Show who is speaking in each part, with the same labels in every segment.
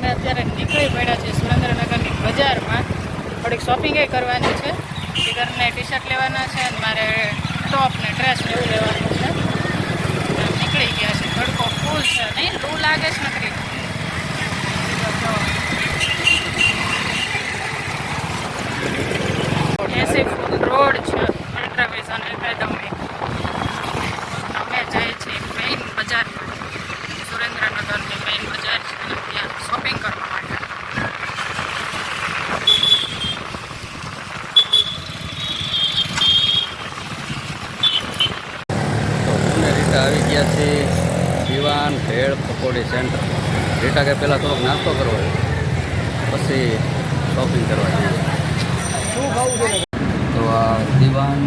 Speaker 1: અમે અત્યારે નીકળી પડ્યા છીએ સુરેન્દ્રનગરની બજારમાં. થોડીક શોપિંગ કરવાની છે. ઘરને ટી શર્ટ લેવાના છે અને મારે ટોપ ને ડ્રેસ એવું લેવાનું છે. નીકળી ગયા છે. તડકો ફૂલ છે. નહીં, લૂ લાગે છે એસી ફૂટ રોડ છે. અલ્ટ્રાવિઝન એકેડમી અમે જઈએ છીએ મેઇન બજારમાં સુરેન્દ્રનગરની મેઇન બજાર છે ત્યાં શોપિંગ કરવા માટે
Speaker 2: તો અમે રીટા આવી ગયા છે દિવાન ભેળ પકોડી સેન્ટર રીટા કે પહેલાં થોડોક નાસ્તો કરવો પછી શોપિંગ કરવા તો આ દિવાન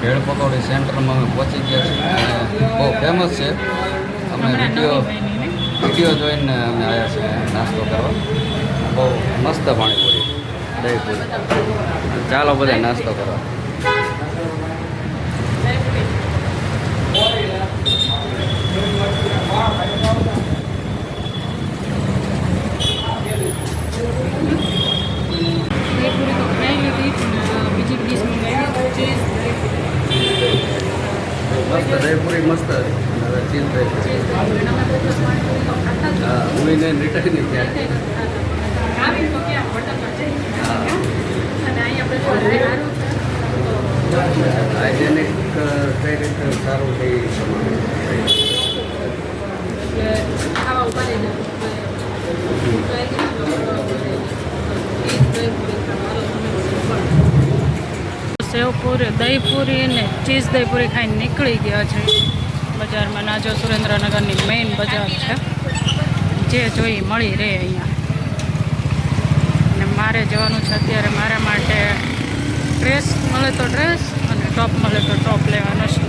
Speaker 2: ભેળ પકોડી સેન્ટરમાં અમે પહોંચી ગયા છીએ. અને બહુ ફેમસ છે. અમે વીડિયો. વીડિયો જોઈને અમે આવ્યા છીએ નાસ્તો કરવા. બહુ મસ્ત પાણીપુરી દહીંપુરી ચાલો બધા નાસ્તો કરવા
Speaker 1: એ પૂરી તો ખાઈ લીધી અને બીજી ડીશ મંગાવી ચીઝ
Speaker 2: મસ્ત દહીંપુરી મસ્ત હતી હવે ચીઝ દહીં હા ઉમીને રિટર્ન નહીં થયા
Speaker 1: આવી તો ક્યાં હોટલમાં જઈ
Speaker 2: હા
Speaker 1: અને અહીંયા બધું સારું છે
Speaker 2: હાઇજેનિક કઈ રીતે સારું થઈ
Speaker 1: સેવપુરી, દહીપુરી ને ચીઝ દહીપુરી ખાઈને નીકળી ગયા છે. બજારમાં નાજો સુરેન્દ્રનગરની મેઇન બજાર છે. જે જોઈ મળી રહે અહીંયા. મારે જવાનું છે અત્યારે મારા માટે ડ્રેસ મળે તો ડ્રેસ અને ટોપ મળે તો ટોપ લેવાનો છે.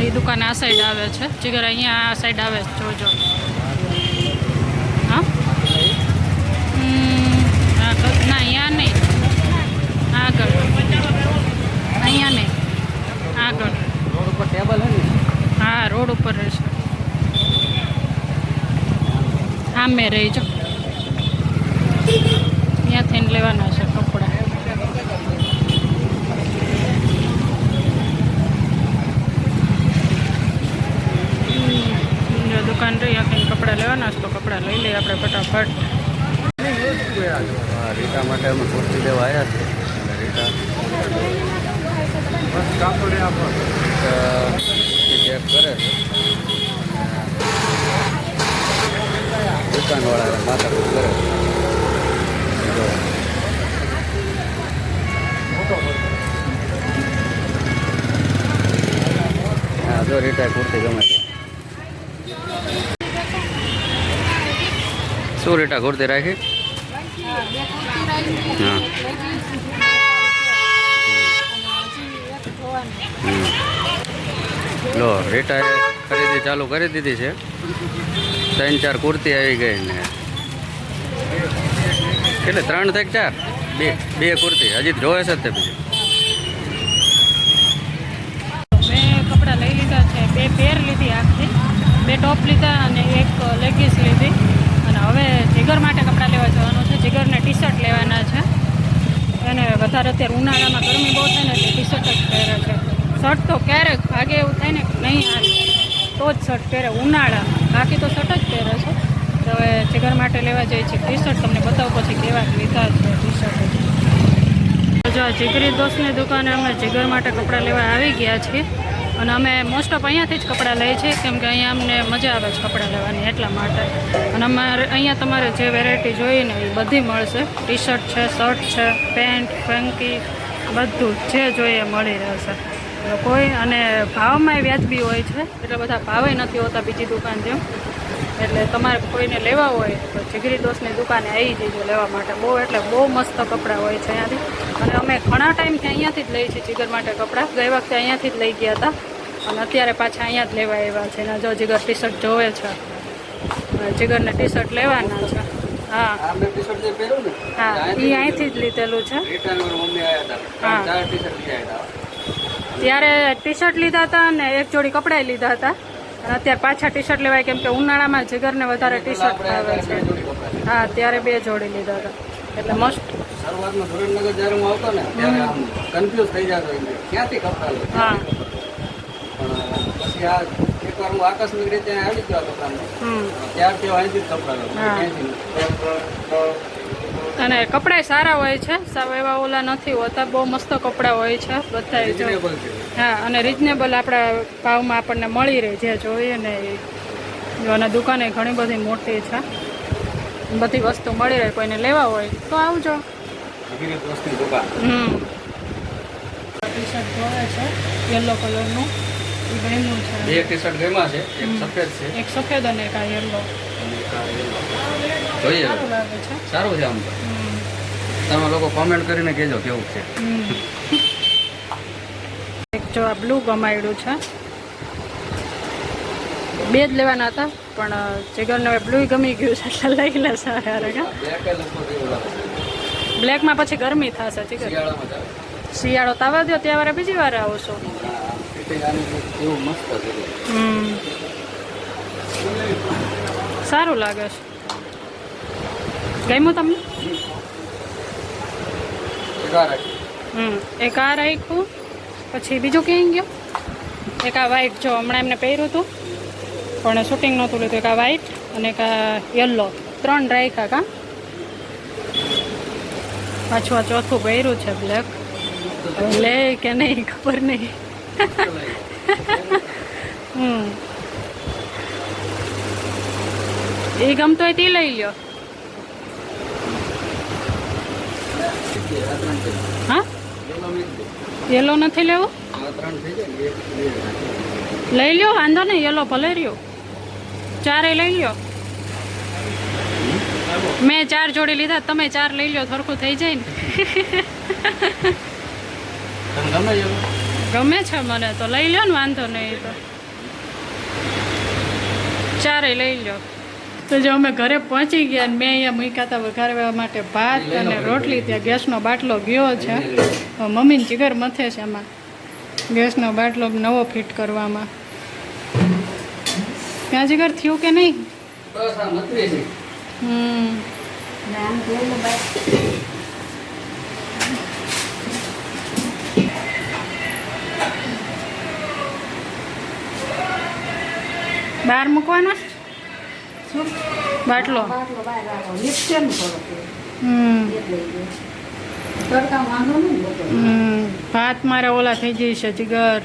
Speaker 1: એ દુકાન આ સાઈડ આવે છે. જીગર અહીંયા આ સાઈડ આવે છે. જોજો. હા? ના, અહીંયા નહીં. આગળ. અહીંયા નહીં. આગળ.
Speaker 2: રોડ ઉપર હા,
Speaker 1: રોડ ઉપર રહેશે. હા મેં રહી જો ત્યાંથી લેવાના છે કપડાં હમ, જો આખી કપડાં લેવાના છે તો કપડાં લઈ લઈએ આપણે ફટાફટ.
Speaker 2: રીટા માટે અમે કુર્તી લેવા આવ્યા અને રીટા ચેક કરે છે. દુકાનવાળા માથાકૂટ કરે છે. જો રીટા કુર્તી ગમે છે. શું રીટા કુર્તી રાખી. હા. લો રીટાએ ખરીદી ચાલુ કરી દીધી છે. ત્રણ ચાર કુર્તી આવી ગઈ ને. કેટલે? ત્રણ થાય ચાર? બે બે કુર્તી. હજી જોવે છે તે બીજું.
Speaker 1: બે પેર લીધી આખી. બે ટોપ લીધા અને એક લેગીસ લીધી. હવે જીગર માટે કપડાં લેવા જવાનું છે. જીગરને ટી શર્ટ લેવાના છે. એને વધારે અત્યારે ઉનાળામાં ગરમી બહુ થાય ને એટલે ટી શર્ટ જ પહેરે છે. શર્ટ તો ક્યારેક ભાગે એવું થાય ને નહીં આવે તો જ શર્ટ પહેરે. ઉનાળામાં. બાકી તો શર્ટ જ પહેરે છે. તો હવે જીગર માટે લેવા જઈએ છીએ. ટી શર્ટ તમને બતાવું પછી કેવા લીધા છે ટી શર્ટ જો જીગરી દોસ્તની દુકાને અમે જીગર માટે કપડાં લેવા આવી ગયા છીએ. અને અમે મોસ્ટ ઓફ અહીંયાથી જ કપડાં લઈએ છીએ, કેમ કે અહીંયા અમને મજા આવે છે કપડાં લેવાની એટલા માટે. અને અમારે અહીંયા તમારે જે વેરાયટી જોઈએ ને એ બધી મળશે. ટી શર્ટ છે શર્ટ છે પેન્ટ ફંકી બધું જે જોઈએ મળી રહેશે. કોઈ, અને ભાવમાંય વ્યાજબી હોય છે. એટલે બધા ભાવે નથી હોતા બીજી દુકાન જેમ. એટલે તમારે કોઈને લેવા હોય તો જીગરી દોસ્તની દુકાને આવી જજો લેવા માટે. બહુ એટલે બહુ મસ્ત કપડાં હોય છે અહીંયાથી. અને અમે ઘણા ટાઈમથી અહીંયાથી જ લઈએ છીએ જીગર માટે કપડાં. ગઈ વખતે અહીંયાથી જ લઈ ગયા હતા. અને અત્યારે પાછા અહીંયા જ લેવા આવ્યા છે. અને જો જીગર ટી શર્ટ જોવે છે. જીગરને ટી શર્ટ લેવાના છે. હા. હા એ અહીંથી જ લીધેલું. છે. હા. ત્યારે ટી શર્ટ લીધા હતા અને એક જોડી કપડાં લીધા હતા. અત્યારે પાછા ટી શર્ટ લેવાય કેમ કે ઉનાળામાં જીગરને વધારે ટી શર્ટ આવે છે. હા ત્યારે બે જોડી લીધા હતા. એટલે મસ્ત
Speaker 2: શરૂઆતમાં સુરેન્દ્રનગર જ્યારે હું આવતો ને ત્યારે આમ કન્ફ્યુઝ થઈ જતો ક્યાંથી કપડાં
Speaker 1: હા.
Speaker 2: પછી આ એકવાર હું આકસ્મિક રીતે આવી ગયો કપડામાં ત્યારથી અહીંથી જ કપડાં
Speaker 1: અને કપડાય સારા હોય છે. સાવ એવા ઓલા નથી હોતા બહુ મસ્ત કપડાં હોય છે બધા. હા અને રિઝનેબલ આપણા ભાવમાં આપણને મળી રહે જે જોઈએ ને એ. જો અને દુકાને ઘણી બધી મોટી છે. બધી વસ્તુ મળી રહે કોઈને લેવા હોય તો આવજો. હમ. ટી શર્ટ જોવે છે યલો કલરનું
Speaker 2: બે ટી શર્ટ ગમ્યા છે એક સફેદ છે.
Speaker 1: એક સફેદ અને એક આ યલો.
Speaker 2: જોઈએ.
Speaker 1: સારું છે.
Speaker 2: આમ તો. તમે લોકો કોમેન્ટ કરીને કહેજો કેવું છે.
Speaker 1: એક જો આ બ્લુ ગમાયડું છે. બે જ લેવાના હતા પણ જીગરને હવે બ્લુ ગમી ગયું છે એટલે લઈ લે સારા બ્લેકમાં પછી ગરમી થશે જીગર શિયાળો તાવા દો ત્યાં વારે બીજી વાર આવશો સારું લાગે છે. ગમ્યું તમને? હમ એક આ રાખ્યું. પછી બીજું ક્યાંય ગયો? એક આ વ્હાઈટ જો હમણાં એમને પહેર્યું હતું. પણ શૂટિંગ નહોતું લીધું. એક આ વ્હાઈટ અને એક આ યલો ત્રણ રાખ્યા કા? પાછું આ ચોથું પહેર્યું છે બ્લેક લે કે નહીં ખબર નહીં. હમ. એ ગમતો હોય તે લઈ
Speaker 2: છે.
Speaker 1: હા? યલો નથી લેવું. લઈ લ્યો, વાંધો નહીં, યલો ભલે રહ્યો ચારે લઈ લ્યો. મેં ચાર જોડી લીધા, તમે ચાર લઈ લ્યો, સરખું થઈ જાય ને.
Speaker 2: ગમે
Speaker 1: છે મને તો. લઈ લ્યો ને વાંધો નહીં તો. ચારે લઈ લ્યો. તો જો અમે ઘરે પહોંચી ગયા અને મેં અહીંયા મૂક્યા હતા વઘારવા માટે ભાત અને રોટલી. ત્યાં ગેસનો બાટલો ગયો છે. મમ્મીને જીગર મથે છે એમાં ગેસનો બાટલો નવો ફિટ કરવામાં. ત્યાં જીગર થયું કે નહીં?
Speaker 2: બસ આ મતરી છે.
Speaker 1: હમ બહાર મૂકવાનો? બાટલો? હમ. હમ. ભાત મારા ઓલા થઈ જશે જીગર?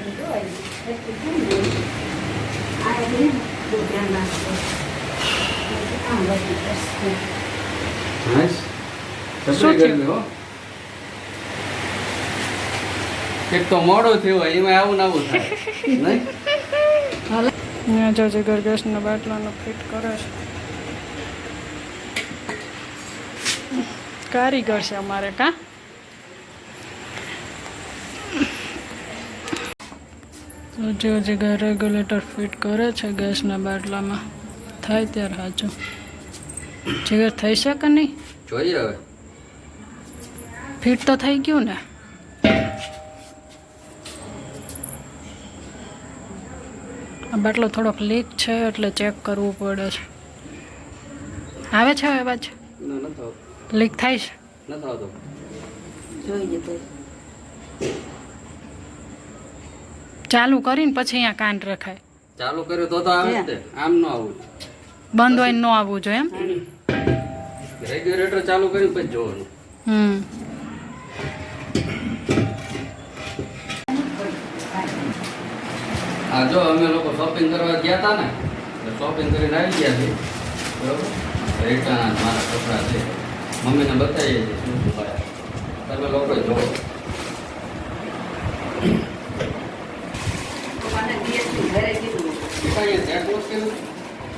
Speaker 2: એક તો મોડું થયો એમાં આવું ને આવું થાય. નહીં
Speaker 1: અહીંયા જો જીગર ગેસના બાટલાનો ફિટ કરે છે. કારીગર છે અમારે કા? હજી હજી રેગ્યુલેટર ફિટ કરે છે ગેસના બાટલામાં થાય ત્યારે સાચું. જીગર થઈ શકે નહીં?
Speaker 2: જોઈએ હવે.
Speaker 1: ફિટ તો થઈ ગયું ને? બાટલો થોડોક લીક છે એટલે ચેક કરવું પડે છે. આવે છે અવાજ?
Speaker 2: ના
Speaker 1: લીક થાય છે? ચાલુ કરીને પછી અહીંયા કાન રખાય.
Speaker 2: ચાલુ કર્યો તો તો આવે આમ ન આવું
Speaker 1: બંધ હોય ન આવવું જોઈએ એમ?
Speaker 2: રેગ્યુલેટર ચાલુ કરીને પછી જોવાનું.
Speaker 1: હમ.
Speaker 2: આ જો અમે લોકો શોપિંગ કરવા ગયા હતા ને એટલે શોપિંગ કરીને આવી ગયા છે બરોબર? રેટાના મારા કપડાં છે. મમ્મીને બતાવીએ છીએ શું શું લાયા તમે લોકો જો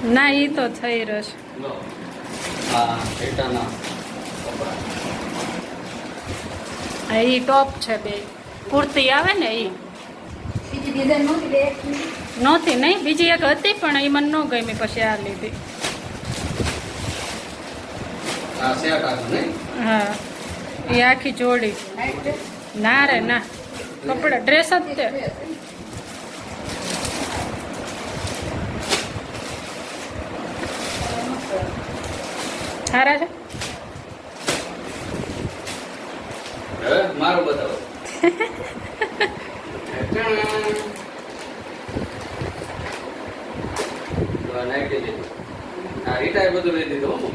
Speaker 1: ના એ તો થઈ રહેશે
Speaker 2: છે. આ રેટાના કપડાં
Speaker 1: આ એ ટોપ છે બે. કુર્તી આવે ને એ નહોતી નહીં? બીજી એક હતી પણ એ મને ન ગમી પછી આ લીધી. હા. એ આખી જોડી. ના રે ના. કપડા ડ્રેસ જ તે. સારા છે?
Speaker 2: મારું બતાવો. આ બધું લઈ દીધું હો.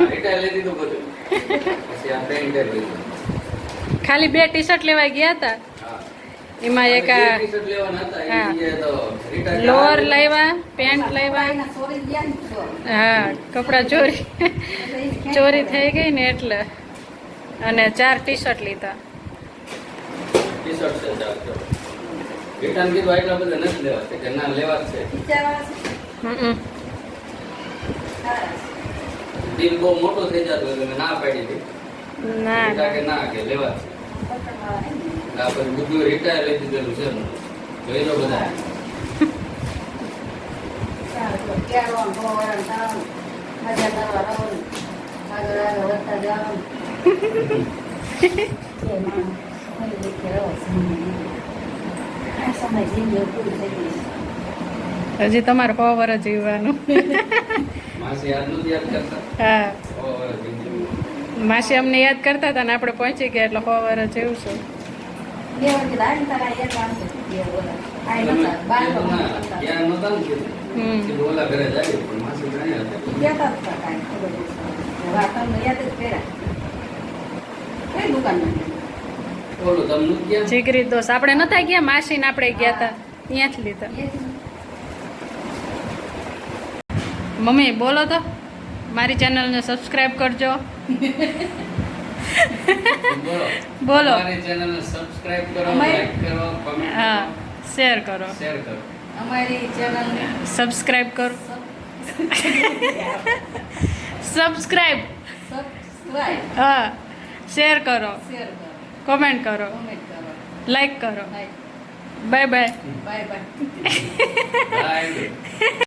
Speaker 2: આ લઈ દીધું બધું. પછી આ પેન્ટ લઈ
Speaker 1: ખાલી બે ટી શર્ટ લેવા ગયા હતા? એમાં એક લોઅર
Speaker 2: લેવા
Speaker 1: લાવ્યા પેન્ટ લાવ્યા હા. કપડાં ચોરી. ચોરી થઈ ગઈ ને એટલે. અને ચાર ટી શર્ટ લીધા.
Speaker 2: રીટાને કીધું આટલા બધા નથી લેવા. તે કે ના લેવા છે.
Speaker 1: હમ.
Speaker 2: દિલ બહુ મોટો થઈ જતો એટલે મેં ના પાડી હતી.
Speaker 1: ના.
Speaker 2: કે
Speaker 1: ના
Speaker 2: કે લેવા. છે આ પછી બધું રિટાયર લઈ દીધેલું છે જોઈ લો બધા
Speaker 1: હજી તમારે સો વર્ષ જીવવાનું
Speaker 2: માસી
Speaker 1: હા. માસી અમને યાદ કરતા હતા ને આપણે પહોંચી ગયા એટલે સો વર્ષ જેવું છે.
Speaker 2: તમે કીધું ના, ત્યાં નહોતા ને કીધું.
Speaker 1: હમ.
Speaker 2: કીધું ઓલા ઘરે જાય પણ માસી ત્યાં હતા. ઓલું તમને નથી ગયા?
Speaker 1: જીગરી દોસ્ત. આપણે નતા ગયા માસીને આપણે ગયા હતા. ત્યાંથી લીધા. મમ્મી બોલો તો. મારી ચેનલને સબસ્ક્રાઇબ કરજો.
Speaker 2: બોલો. મારી ચેનલને સબસ્ક્રાઇબ કરો લાઈક કરો કમેન્ટ
Speaker 1: હા શેર કરો.
Speaker 2: શેર કરો.
Speaker 3: અમારી ચેનલને
Speaker 1: સબસ્ક્રાઇબ કરો. સબસ્ક્રાઇબ
Speaker 3: સબસ્ક્રાઇબ
Speaker 1: હા શેર કરો.
Speaker 3: શેર કરો.
Speaker 1: કોમેન્ટ કરો.
Speaker 3: કોમેન્ટ કરો.
Speaker 1: લાઈક કરો. Bye
Speaker 3: bye bye
Speaker 2: bye